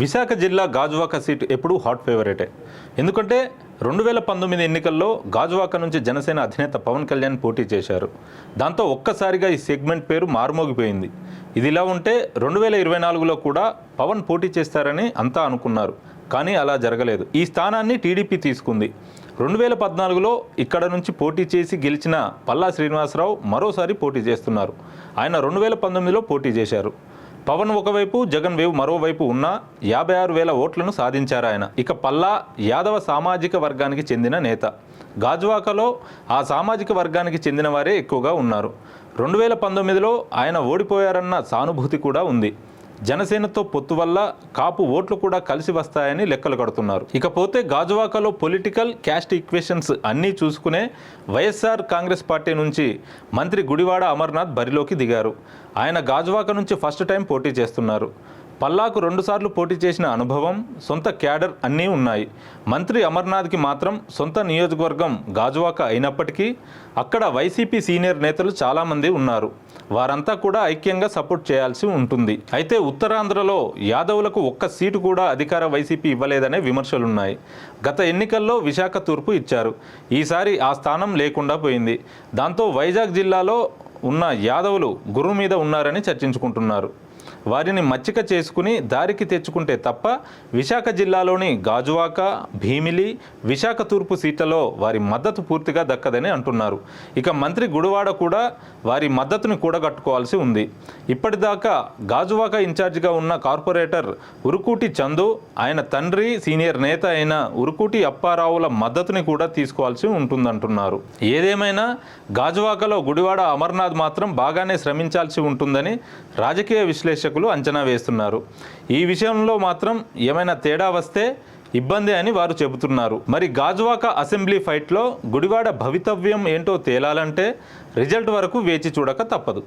విశాఖ జిల్లా గాజువాక సీటు ఎప్పుడూ హాట్ ఫేవరెటే. ఎందుకంటే రెండు వేల పంతొమ్మిది ఎన్నికల్లో గాజువాక నుంచి జనసేన అధినేత పవన్ కళ్యాణ్ పోటీ చేశారు. దాంతో ఒక్కసారిగా ఈ సెగ్మెంట్ పేరు మారుమోగిపోయింది. ఇది ఇలా ఉంటే రెండు వేల ఇరవై నాలుగులో కూడా పవన్ పోటీ చేస్తారని అంతా అనుకున్నారు. కానీ అలా జరగలేదు. ఈ స్థానాన్ని టీడీపీ తీసుకుంది. రెండు వేల పద్నాలుగులో ఇక్కడ నుంచి పోటీ చేసి గెలిచిన పల్లా శ్రీనివాసరావు మరోసారి పోటీ చేస్తున్నారు. ఆయన రెండు వేల పంతొమ్మిదిలో పోటీ చేశారు. పవన్ ఒకవైపు జగన్ వేవ్ మరోవైపు ఉన్న యాభై ఆరు వేల ఓట్లను సాధించారు ఆయన. ఇక పల్లా యాదవ సామాజిక వర్గానికి చెందిన నేత. గాజువాకలో ఆ సామాజిక వర్గానికి చెందిన వారే ఎక్కువగా ఉన్నారు. రెండు వేల పంతొమ్మిదిలో ఆయన ఓడిపోయారన్న సానుభూతి కూడా ఉంది. జనసేనతో పొత్తు వల్ల కాపు ఓట్లు కూడా కలిసి వస్తాయని లెక్కలు కడుతున్నారు. ఇకపోతే గాజువాకలో పొలిటికల్ క్యాస్ట్ ఈక్వేషన్స్ అన్నీ చూసుకునే వైఎస్ఆర్ కాంగ్రెస్ పార్టీ నుంచి మంత్రి గుడివాడ అమర్నాథ్ బరిలోకి దిగారు. ఆయన గాజువాక నుంచి ఫస్ట్ టైం పోటీ చేస్తున్నారు. పల్లాకు రెండుసార్లు పోటీ చేసిన అనుభవం సొంత క్యాడర్ అన్నీ ఉన్నాయి. మంత్రి అమర్నాథ్కి మాత్రం సొంత నియోజకవర్గం గాజువాక అయినప్పటికీ అక్కడ వైసీపీ సీనియర్ నేతలు చాలామంది ఉన్నారు. వారంతా కూడా ఐక్యంగా సపోర్ట్ చేయాల్సి ఉంటుంది. అయితే ఉత్తరాంధ్రలో యాదవులకు ఒక్క సీటు కూడా అధికార వైసీపీ ఇవ్వలేదనే విమర్శలున్నాయి. గత ఎన్నికల్లో విశాఖ తూర్పు ఇచ్చారు. ఈసారి ఆ స్థానం లేకుండా పోయింది. దాంతో వైజాగ్ జిల్లాలో ఉన్న యాదవులు గురువు మీద ఉన్నారని చర్చించుకుంటున్నారు. వారిని మచ్చిక చేసుకుని దారికి తెచ్చుకుంటే తప్ప విశాఖ జిల్లాలోని గాజువాక భీమిలి విశాఖ తూర్పు సీట్లలో వారి మద్దతు పూర్తిగా దక్కదని అంటున్నారు. ఇక మంత్రి గుడివాడ కూడా వారి మద్దతుని కూడగట్టుకోవాల్సి ఉంది. ఇప్పటిదాకా గాజువాక ఇన్ఛార్జిగా ఉన్న కార్పొరేటర్ ఉరుకూటి చందు ఆయన తండ్రి సీనియర్ నేత అయిన ఉరుకూటి అప్పారావుల మద్దతుని కూడా తీసుకోవాల్సి ఉంటుందంటున్నారు. ఏదేమైనా గాజువాకలో గుడివాడ అమర్నాథ్ మాత్రం బాగానే శ్రమించాల్సి ఉంటుందని రాజకీయ విశ్లేషకులు అంచనా వేస్తున్నారు. ఈ విషయంలో మాత్రం ఏమైనా తేడా వస్తే ఇబ్బంది అని వారు చెబుతున్నారు. మరి గాజువాక అసెంబ్లీ ఫైట్లో గుడివాడ భవితవ్యం ఏంటో తేలాలంటే రిజల్ట్ వరకు వేచి చూడక తప్పదు.